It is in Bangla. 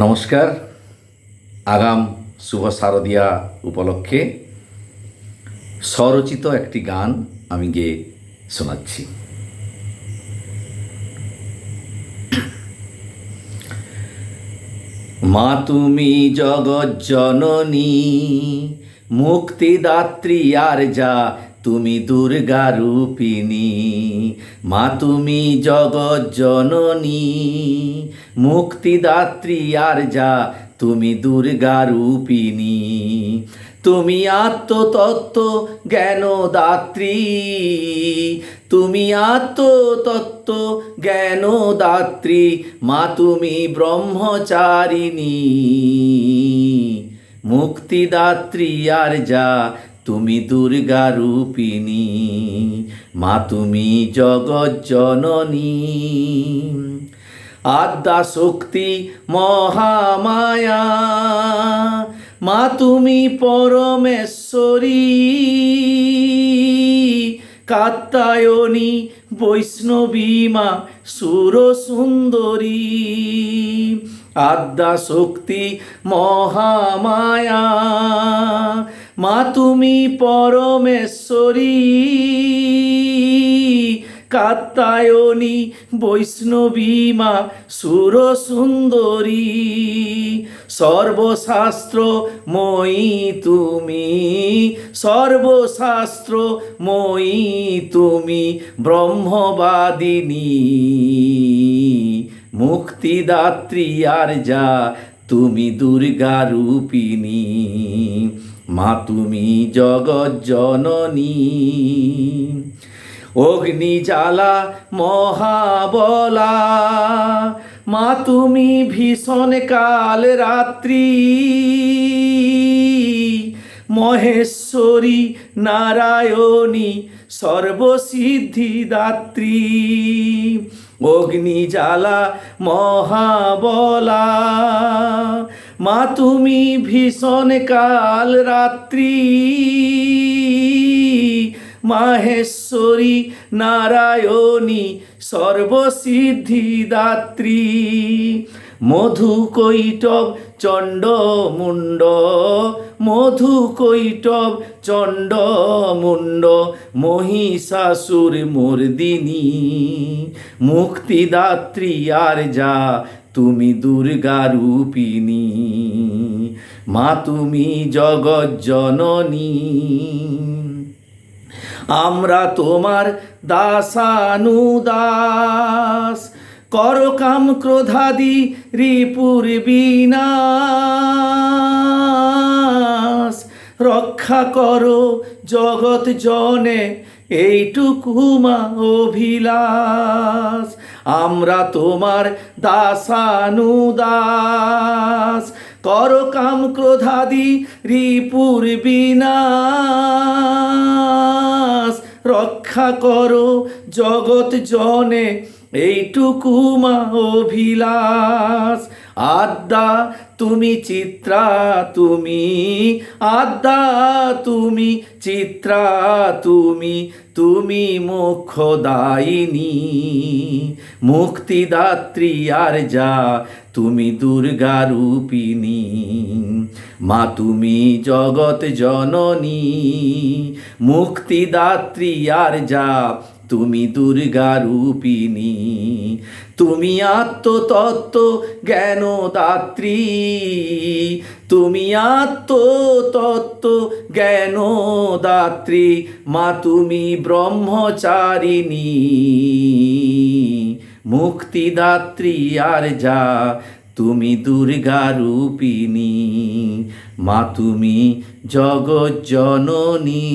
নমস্কার। আগাম শুভ শারদিয়া উপলক্ষে স্বরচিত একটি গান আমি গেয়ে শোনাচ্ছি। মা তুমি জগৎ জননী মুক্তিদাত্রী আর যা তুমি দুর্গা রূপিণী, মা তুমি জগৎ জননী, মুক্তিদাত্রী আর যা তুমি দুর্গা রূপিণী। তুমি আত্মতত্ত্ব জ্ঞানদাত্রী, তুমি আত্মতত্ত্ব জ্ঞানদাত্রী, মা তুমি ব্রহ্মচারিণী। মুক্তিদাত্রী আর যা তুমি দুর্গা রূপিণী, মা তুমি জগৎ জননী। আদ্যা শক্তি মহামায়া, মা তুমি পরমেশ্বরী। কাত্তায়নী বৈষ্ণবী, মা সুর সুন্দরী আদ্যা শক্তি মহামায়া মা তুমি পরমেশ্বরী। কাত্তায়নী বৈষ্ণবী মা সুর সুন্দরী সর্বশাস্ত্র মই তুমি সর্বশাস্ত্র মই তুমি ব্রহ্মবাদিনী। মুক্তিদাত্রী আর যা, তুমি দুর্গা রূপিণী মা তুমি জগৎ জননী। অগ্নি জ্বালা, মহাবলা। মা তুমি ভীষণ কাল রাত্রি। মহেশ্বরী নারায়ণী সর্বসিদ্ধিদাত্রী অগ্নি জ্বালা, মহাবলা। মা তুমি ভীষণ কাল রাত্রি। মাহেশ্বরী নারায়ণী সর্বসিদ্ধিদাত্রী মধু কৈটব চণ্ড মুণ্ড মধু কৈটব চণ্ড মুণ্ড মহিষাসুর মর্দিনী। মুক্তিদাত্রী আর যা তুমি দুর্গা রূপিণী, মা তুমি জগৎ জননী। আমরা তোমার দাসানুদাস কর কাম ক্রোধাদি রিপুর বিনাশ। রক্ষা করো জগৎ জনে, এইটুকু মা অভিলাষ। আমরা তোমার দাসানুদাস। কর কাম ক্রোধাদি রিপুর বিনাশ। রক্ষা করো জগৎ জনে, এইটুকু মা অভিলাষ। আদ্যা তুমি চিত্রা তুমি, আদ্যা তুমি চিত্রা তুমি তুমি মোক্ষদায়িনী মুক্তিদাত্রী আর যা, তুমি দুর্গা রূপিণী। মা, তুমি জগৎ জননী, মুক্তিদাত্রী আর যা, তুমি দুর্গা রূপিণী। তুমি আত্মতত্ত্ব জ্ঞানদাত্রী তুমি আত্মতত্ত্ব জ্ঞানদাত্রী, মা তুমি ব্রহ্মচারিণী। মুক্তিদাত্রী আর যা, তুমি দুর্গা রূপিণী মা তুমি জগৎ জননী